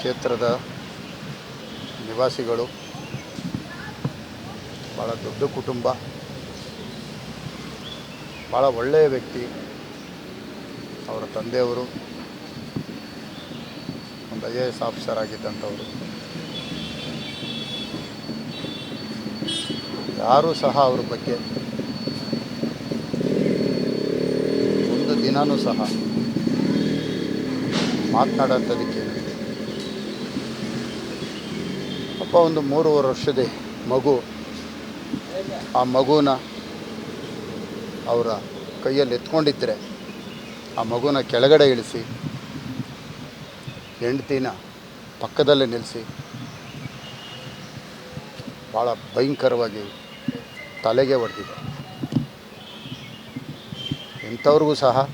ಕ್ಷೇತ್ರದ ನಿವಾಸಿಗಳು. ಭಾಳ ದೊಡ್ಡ ಕುಟುಂಬ. ಭಾಳ ಒಳ್ಳೆಯ ವ್ಯಕ್ತಿ. ಅವರ ತಂದೆಯವರು. ಒಂದು ಐ ಎ ಎಸ್ ಆಫೀಸರ್ ಆಗಿದ್ದಂಥವರು. ಯಾರೂ ಸಹ ಅವ್ರ ಬಗ್ಗೆ ಒಂದು ದಿನವೂ ಸಹ ಮಾತನಾಡೋಂಥದಕ್ಕೆ ಅಪ್ಪ ಒಂದು ಮೂರುವರೆ ವರ್ಷದ ಮಗು, ಆ ಮಗುನ ಅವರ ಕೈಯಲ್ಲಿ ಎತ್ಕೊಂಡಿದ್ದರೆ ಆ ಮಗುನ ಕೆಳಗಡೆ ಇಳಿಸಿ, ಹೆಂಡತಿನ ಪಕ್ಕದಲ್ಲೇ ನಿಲ್ಲಿಸಿ ಭಾಳ ಭಯಂಕರವಾಗಿ ತಲೆಗೆ ಹೊಡೆದಿದೆ. ಇಂಥವ್ರಿಗೂ ಸಹ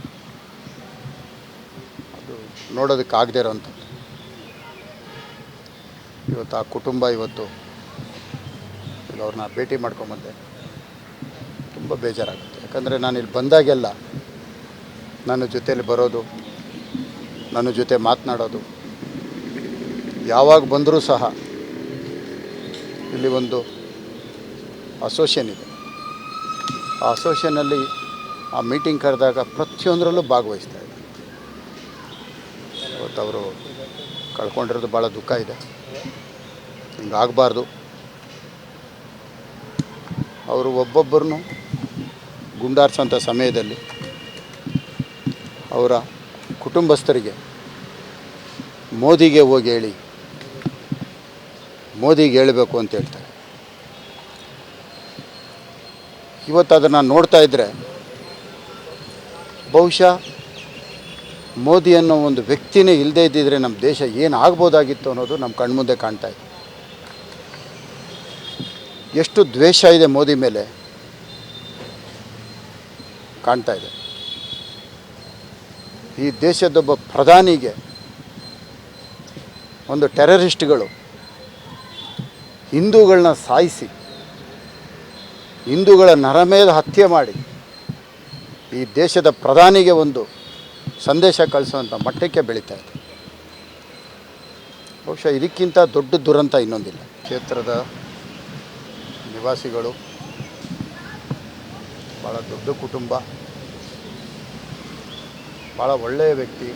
ಅದು ನೋಡೋದಕ್ಕಾಗದೇ ಇರೋಂಥದ್ದು ಇವತ್ತು ಆ ಕುಟುಂಬ ಇವತ್ತು ಅವ್ರನ್ನ ಭೇಟಿ ಮಾಡ್ಕೊಂಬಂದೆ. ತುಂಬ ಬೇಜಾರಾಗುತ್ತೆ. ಯಾಕಂದರೆ ನಾನು ಇಲ್ಲಿ ಬಂದಾಗೆಲ್ಲ ನನ್ನ ಜೊತೆಯಲ್ಲಿ ಬರೋದು, ನನ್ನ ಜೊತೆ ಮಾತನಾಡೋದು, ಯಾವಾಗ ಬಂದರೂ ಸಹ ಇಲ್ಲಿ ಒಂದು ಅಸೋಸಿಯೇಷನ್ ಇದೆ. ಆ ಅಸೋಸಿಯೇಷನಲ್ಲಿ ಆ ಮೀಟಿಂಗ್ ಕರೆದಾಗ ಪ್ರತಿಯೊಂದರಲ್ಲೂ ಭಾಗವಹಿಸ್ತಾ ಇದ್ದಾರೆ ಇವತ್ತು ಅವರು ಕಳ್ಕೊಂಡಿರೋದು ಭಾಳ ದುಃಖ ಇದೆ. ಹಿಂಗಾಗಬಾರ್ದು. ಅವರು ಒಬ್ಬೊಬ್ಬರನ್ನು ಗುಂಡಾರ್ಸೋಂಥ ಸಮಯದಲ್ಲಿ ಅವರ ಕುಟುಂಬಸ್ಥರಿಗೆ ಮೋದಿಗೆ ಹೋಗಿ ಹೇಳಿ, ಮೋದಿಗೆ ಹೇಳಬೇಕು ಅಂತ ಹೇಳ್ತಾರೆ. ಇವತ್ತು ಅದನ್ನು ನೋಡ್ತಾ ಇದ್ದರೆ ಬಹುಶಃ ಮೋದಿ ಅನ್ನೋ ಒಂದು ವ್ಯಕ್ತಿನೇ ಇಲ್ಲದೇ ಇದ್ದಿದ್ರೆ ನಮ್ಮ ದೇಶ ಏನು ಆಗ್ಬೋದಾಗಿತ್ತು ಅನ್ನೋದು ನಮ್ಮ ಕಣ್ಮುಂದೆ ಕಾಣ್ತಾ ಇದೆ. ಎಷ್ಟು ದ್ವೇಷ ಇದೆ ಮೋದಿ ಮೇಲೆ ಕಾಣ್ತಾ ಇದೆ. ಈ ದೇಶದೊಬ್ಬ ಪ್ರಧಾನಿಗೆ ಒಂದು ಟೆರರಿಸ್ಟ್ಗಳು ಹಿಂದೂಗಳನ್ನ ಸಾಯಿಸಿ, ಹಿಂದೂಗಳ ನರಮೇಧ ಹತ್ಯೆ ಮಾಡಿ ಈ ದೇಶದ ಪ್ರಧಾನಿಗೆ ಒಂದು ಸಂದೇಶ ಕಳಿಸುವಂಥ ಮಟ್ಟಕ್ಕೆ ಬೆಳೀತಾ ಇದೆ. ಬಹುಶಃ ಇದಕ್ಕಿಂತ ದೊಡ್ಡ ದುರಂತ ಇನ್ನೊಂದಿಲ್ಲ. ಕ್ಷೇತ್ರದ ನಿವಾಸಿಗಳು ಭಾಳ ದೊಡ್ಡ ಕುಟುಂಬ. ಭಾಳ ಒಳ್ಳೆಯ ವ್ಯಕ್ತಿ.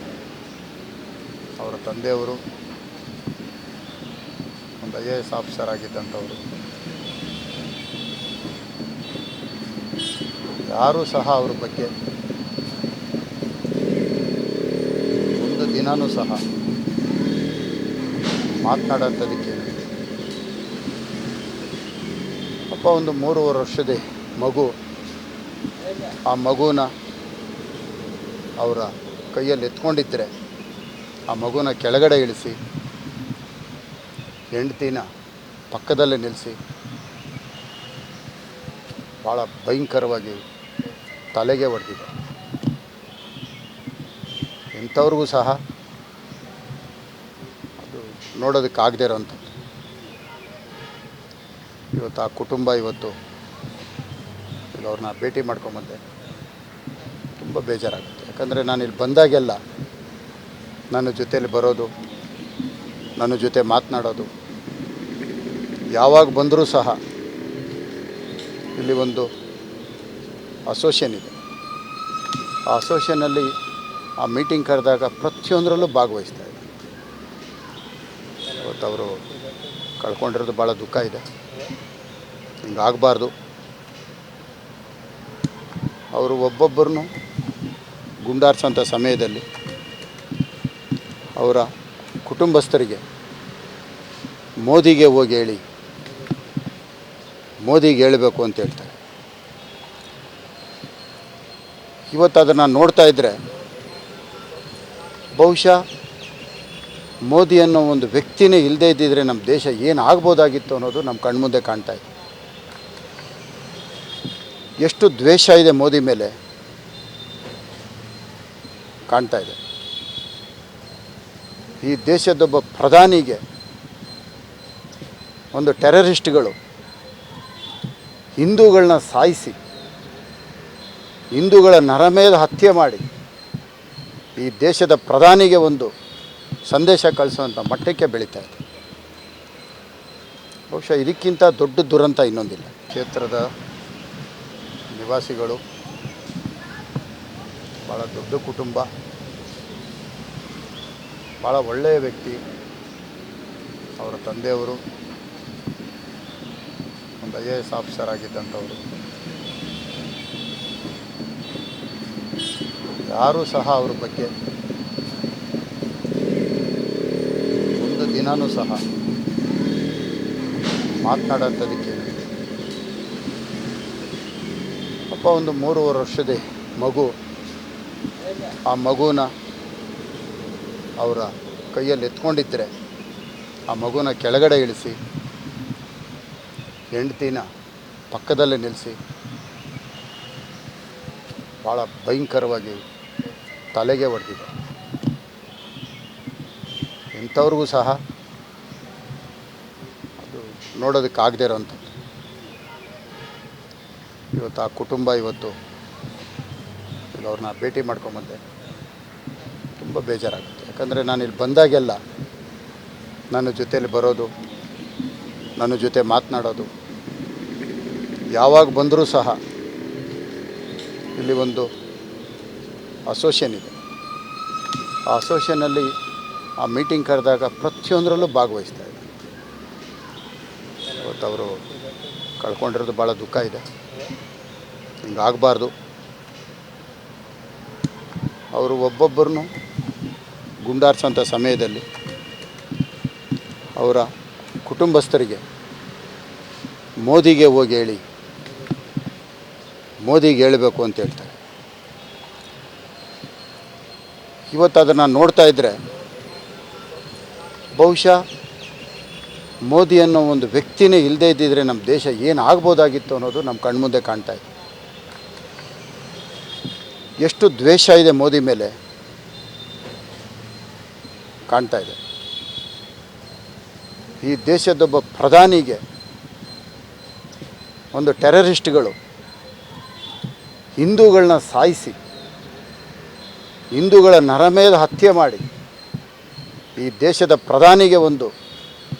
ಅವರ ತಂದೆಯವರು. ಒಂದು ಐ ಎ ಎಸ್ ಆಫೀಸರ್ ಆಗಿದ್ದಂಥವರು. ಯಾರೂ ಸಹ ಅವ್ರ ಬಗ್ಗೆ ಒಂದು ದಿನವೂ ಸಹ ಮಾತನಾಡೋಂಥದಕ್ಕೆ ಅಪ್ಪ ಒಂದು ಮೂರುವರೆ ವರ್ಷದ ಮಗು, ಆ ಮಗುನ ಅವರ ಕೈಯಲ್ಲಿ ಎತ್ಕೊಂಡಿದ್ದರೆ ಆ ಮಗುನ ಕೆಳಗಡೆ ಇಳಿಸಿ, ಹೆಂಡತಿನ ಪಕ್ಕದಲ್ಲೇ ನಿಲ್ಲಿಸಿ ಭಾಳ ಭಯಂಕರವಾಗಿ ತಲೆಗೆ ಹೊಡೆದಿದೆ. ಇಂಥವ್ರಿಗೂ ಸಹ ಅದು ನೋಡೋದಕ್ಕಾಗದೇ ಇರೋಂಥದ್ದು ಇವತ್ತು ಆ ಕುಟುಂಬ ಇವತ್ತು ಇಲ್ಲಿ ಅವ್ರನ್ನ ಭೇಟಿ ಮಾಡ್ಕೊಂಬಂದೆ. ತುಂಬ ಬೇಜಾರಾಗುತ್ತೆ. ಯಾಕಂದರೆ ನಾನು ಇಲ್ಲಿ ಬಂದಾಗೆಲ್ಲ ನನ್ನ ಜೊತೆಯಲ್ಲಿ ಬರೋದು, ನನ್ನ ಜೊತೆ ಮಾತನಾಡೋದು, ಯಾವಾಗ ಬಂದರೂ ಸಹ ಇಲ್ಲಿ ಒಂದು ಅಸೋಸಿಯೇಷನ್ ಇದೆ. ಆ ಅಸೋಸಿಯೇಷನಲ್ಲಿ ಆ ಮೀಟಿಂಗ್ ಕರೆದಾಗ ಪ್ರತಿಯೊಂದರಲ್ಲೂ ಭಾಗವಹಿಸ್ತಾ ಇದ್ದಾರೆ ಇವತ್ತು ಅವರು ಕಳ್ಕೊಂಡಿರೋದು ಭಾಳ ದುಃಖ ಇದೆ. ಹಿಂಗಾಗಬಾರ್ದು ಅವರು ಒಬ್ಬೊಬ್ಬರನ್ನು ಗುಂಡಾರ್ಸೋಂಥ ಸಮಯದಲ್ಲಿ ಅವರ ಕುಟುಂಬಸ್ಥರಿಗೆ ಮೋದಿಗೆ ಹೋಗಿ ಹೇಳಿ, ಮೋದಿಗೆ ಹೇಳಬೇಕು ಅಂತ ಹೇಳ್ತಾರೆ. ಇವತ್ತು ಅದನ್ನು ನೋಡ್ತಾ ಇದ್ದರೆ ಬಹುಶಃ ಮೋದಿ ಅನ್ನೋ ಒಂದು ವ್ಯಕ್ತಿನೇ ಇಲ್ಲದೇ ಇದ್ದಿದ್ರೆ ನಮ್ಮ ದೇಶ ಏನು ಆಗ್ಬೋದಾಗಿತ್ತು ಅನ್ನೋದು ನಮ್ಮ ಕಣ್ಮುಂದೆ ಕಾಣ್ತಾ ಇದೆ ಎಷ್ಟು ದ್ವೇಷ ಇದೆ ಮೋದಿ ಮೇಲೆ ಕಾಣ್ತಾ ಇದೆ. ಈ ದೇಶದೊಬ್ಬ ಪ್ರಧಾನಿಗೆ ಒಂದು ಟೆರರಿಸ್ಟ್ಗಳು ಹಿಂದೂಗಳನ್ನ ಸಾಯಿಸಿ, ಹಿಂದೂಗಳ ನರಮೇಧ ಹತ್ಯೆ ಮಾಡಿ, ಈ ದೇಶದ ಪ್ರಧಾನಿಗೆ ಒಂದು ಸಂದೇಶ ಕಳಿಸುವಂಥ ಮಟ್ಟಕ್ಕೆ ಬೆಳೀತಾ ಇದೆ. ಬಹುಶಃ ಇದಕ್ಕಿಂತ ದೊಡ್ಡ ದುರಂತ ಇನ್ನೊಂದಿಲ್ಲ. ಕ್ಷೇತ್ರದ ನಿವಾಸಿಗಳು ಭಾಳ ದೊಡ್ಡ ಕುಟುಂಬ. ಭಾಳ ಒಳ್ಳೆಯ ವ್ಯಕ್ತಿ. ಅವರ ತಂದೆಯವರು. ಒಂದು ಐ ಎ ಎಸ್ ಆಫೀಸರ್ ಆಗಿದ್ದಂಥವರು. ಯಾರೂ ಸಹ ಅವ್ರ ಬಗ್ಗೆ ಒಂದು ದಿನವೂ ಸಹ ಮಾತನಾಡೋಂಥದಕ್ಕೆ ಅಪ್ಪ ಒಂದು ಮೂರುವರೆ ವರ್ಷದ ಮಗು, ಆ ಮಗುನ ಅವರ ಕೈಯಲ್ಲಿ ಎತ್ಕೊಂಡಿದ್ದರೆ ಆ ಮಗುನ ಕೆಳಗಡೆ ಇಳಿಸಿ, ಹೆಂಡತಿನ ಪಕ್ಕದಲ್ಲೇ ನಿಲ್ಲಿಸಿ ಭಾಳ ಭಯಂಕರವಾಗಿ ತಲೆಗೆ ಹೊಡೆದಿದೆ. ಇಂಥವ್ರಿಗೂ ಸಹ ಅದು ನೋಡೋದಕ್ಕಾಗದೇ ಇರೋಂಥದ್ದು ಇವತ್ತು ಆ ಕುಟುಂಬ ಇವತ್ತು ಅವ್ರನ್ನ ಭೇಟಿ ಮಾಡ್ಕೊಂಬಂದೆ. ತುಂಬ ಬೇಜಾರಾಗುತ್ತೆ. ಯಾಕಂದರೆ ನಾನು ಇಲ್ಲಿ ಬಂದಾಗೆಲ್ಲ ನನ್ನ ಜೊತೆಯಲ್ಲಿ ಬರೋದು, ನನ್ನ ಜೊತೆ ಮಾತನಾಡೋದು, ಯಾವಾಗ ಬಂದರೂ ಸಹ ಇಲ್ಲಿ ಒಂದು ಅಸೋಸಿಯೇಷನ್ ಇದೆ. ಆ ಅಸೋಸಿಯೇಷನಲ್ಲಿ ಆ ಮೀಟಿಂಗ್ ಕರೆದಾಗ ಪ್ರತಿಯೊಂದರಲ್ಲೂ ಭಾಗವಹಿಸ್ತಾ ಇದ್ದಾರೆ ಇವತ್ತು ಅವರು ಕಳ್ಕೊಂಡಿರೋದು ಭಾಳ ದುಃಖ ಇದೆ. ಹಿಂಗಾಗಬಾರ್ದು. ಅವರು ಒಬ್ಬೊಬ್ಬರನ್ನು ಗುಂಡಾರ್ಸೋಂಥ ಸಮಯದಲ್ಲಿ ಅವರ ಕುಟುಂಬಸ್ಥರಿಗೆ ಮೋದಿಗೆ ಹೋಗಿ ಹೇಳಿ, ಮೋದಿಗೆ ಹೇಳಬೇಕು ಅಂತ ಹೇಳ್ತಾರೆ. ಇವತ್ತು ಅದನ್ನು ನೋಡ್ತಾ ಇದ್ದರೆ ಬಹುಶಃ ಮೋದಿ ಅನ್ನೋ ಒಂದು ವ್ಯಕ್ತಿನೇ ಇಲ್ಲದೇ ಇದ್ದಿದ್ರೆ ನಮ್ಮ ದೇಶ ಏನು ಆಗ್ಬೋದಾಗಿತ್ತು ಅನ್ನೋದು ನಮ್ಮ ಕಣ್ಮುಂದೆ ಕಾಣ್ತಾ ಇದೆ. ಎಷ್ಟು ದ್ವೇಷ ಇದೆ ಮೋದಿ ಮೇಲೆ ಕಾಣ್ತಾ ಇದೆ. ಈ ದೇಶದೊಬ್ಬ ಪ್ರಧಾನಿಗೆ ಒಂದು ಟೆರರಿಸ್ಟ್ಗಳು ಹಿಂದೂಗಳನ್ನ ಸಾಯಿಸಿ, ಹಿಂದೂಗಳ ನರಮೇಧ ಹತ್ಯೆ ಮಾಡಿ, ಈ ದೇಶದ ಪ್ರಧಾನಿಗೆ ಒಂದು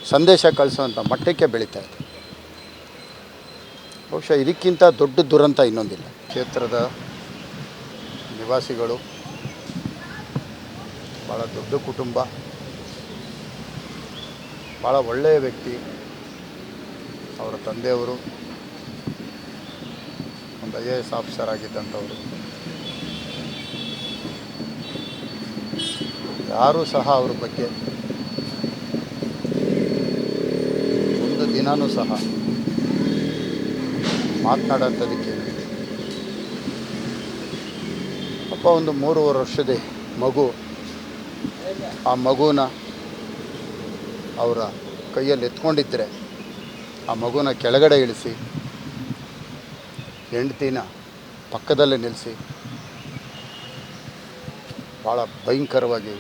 ಸಂದೇಶ ಕಳಿಸುವಂಥ ಮಟ್ಟಕ್ಕೆ ಬೆಳೀತಾ ಇದೆ. ಬಹುಶಃ ಇದಕ್ಕಿಂತ ದೊಡ್ಡ ದುರಂತ ಇನ್ನೊಂದಿಲ್ಲ. ಕ್ಷೇತ್ರದ ನಿವಾಸಿಗಳು ಭಾಳ ದೊಡ್ಡ ಕುಟುಂಬ. ಭಾಳ ಒಳ್ಳೆಯ ವ್ಯಕ್ತಿ. ಅವರ ತಂದೆಯವರು. ಒಂದು ಐ ಎ ಎಸ್ ಆಫೀಸರ್ ಆಗಿದ್ದಂಥವರು. ಯಾರೂ ಸಹ ಅವ್ರ ಬಗ್ಗೆ ಒಂದು ದಿನವೂ ಸಹ ಮಾತನಾಡೋಂಥದಕ್ಕೆ ಅಪ್ಪ ಒಂದು ಮೂರುವರೆ ವರ್ಷದ ಮಗು, ಆ ಮಗುನ ಅವರ ಕೈಯಲ್ಲಿ ಎತ್ಕೊಂಡಿದ್ದರೆ ಆ ಮಗುನ ಕೆಳಗಡೆ ಇಳಿಸಿ, ಹೆಂಡ್ತಿನ ಪಕ್ಕದಲ್ಲೇ ನಿಲ್ಲಿಸಿ ಭಾಳ ಭಯಂಕರವಾಗಿ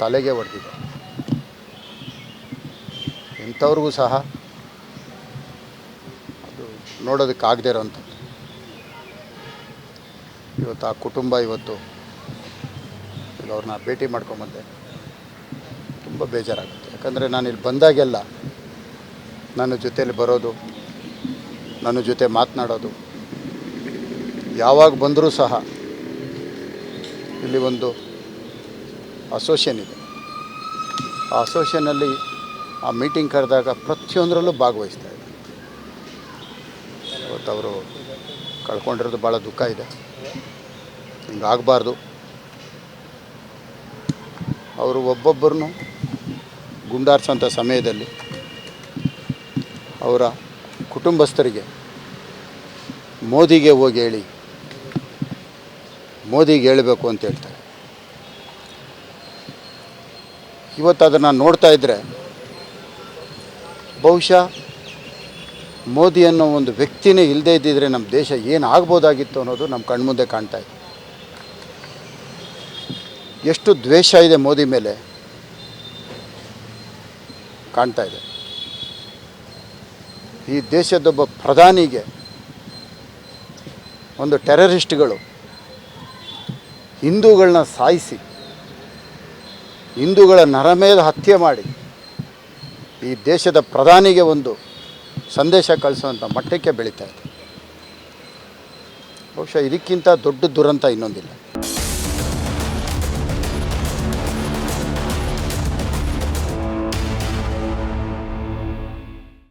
ತಲೆಗೆ ಹೊಡೆದಿದೆ. ಇಂಥವ್ರಿಗೂ ಸಹ ಅದು ನೋಡೋದಕ್ಕಾಗದೇ ಇರೋಂಥದ್ದು ಇವತ್ತು ಆ ಕುಟುಂಬ ಇವತ್ತು ಅವ್ರನ್ನ ಭೇಟಿ ಮಾಡ್ಕೊಂಬಂದೆ. ತುಂಬ ಬೇಜಾರಾಗುತ್ತೆ. ಯಾಕಂದರೆ ನಾನು ಇಲ್ಲಿ ಬಂದಾಗೆಲ್ಲ ನನ್ನ ಜೊತೆಯಲ್ಲಿ ಬರೋದು, ನನ್ನ ಜೊತೆ ಮಾತನಾಡೋದು, ಯಾವಾಗ ಬಂದರೂ ಸಹ ಇಲ್ಲಿ ಒಂದು ಅಸೋಸಿಯೇಷನ್ ಇದೆ. ಆ ಅಸೋಸಿಯೇಷನಲ್ಲಿ ಆ ಮೀಟಿಂಗ್ ಕರೆದಾಗ ಪ್ರತಿಯೊಂದರಲ್ಲೂ ಭಾಗವಹಿಸ್ತಾ ಇದ್ದಾರೆ ಇವತ್ತು ಅವರು ಕಳ್ಕೊಂಡಿರೋದು ಭಾಳ ದುಃಖ ಇದೆ. ಹಿಂಗಾಗಬಾರ್ದು ಅವರು ಒಬ್ಬೊಬ್ಬರನ್ನು ಗುಂಡಾರಿಸುವಂಥ ಸಮಯದಲ್ಲಿ ಅವರ ಕುಟುಂಬಸ್ಥರಿಗೆ ಮೋದಿಗೆ ಹೋಗಿ ಹೇಳಿ, ಮೋದಿಗೆ ಹೇಳಬೇಕು ಅಂತ ಹೇಳ್ತಾರೆ. ಇವತ್ತು ಅದನ್ನು ನೋಡ್ತಾ ಇದ್ದರೆ ಬಹುಶಃ ಮೋದಿ ಅನ್ನೋ ಒಂದು ವ್ಯಕ್ತಿನೇ ಇಲ್ಲದೇ ಇದ್ದಿದ್ರೆ ನಮ್ಮ ದೇಶ ಏನು ಆಗ್ಬೋದಾಗಿತ್ತು ಅನ್ನೋದು ನಮ್ಮ ಕಣ್ಮುಂದೆ ಕಾಣ್ತಾ ಇದೆ ಎಷ್ಟು ದ್ವೇಷ ಇದೆ ಮೋದಿ ಮೇಲೆ ಕಾಣ್ತಾ ಇದೆ. ಈ ದೇಶದೊಬ್ಬ ಪ್ರಧಾನಿಗೆ ಒಂದು ಟೆರರಿಸ್ಟ್ಗಳು ಹಿಂದೂಗಳನ್ನ ಸಾಯಿಸಿ, ಹಿಂದೂಗಳ ನರಮೇಧ ಹತ್ಯೆ ಮಾಡಿ ಈ ದೇಶದ ಪ್ರಧಾನಿಗೆ ಒಂದು ಸಂದೇಶ ಕಳಿಸುವಂಥ ಮಟ್ಟಕ್ಕೆ ಬೆಳೀತಾ ಇದೆ. ಬಹುಶಃ ಇದಕ್ಕಿಂತ ದೊಡ್ಡ ದುರಂತ ಇನ್ನೊಂದಿಲ್ಲ.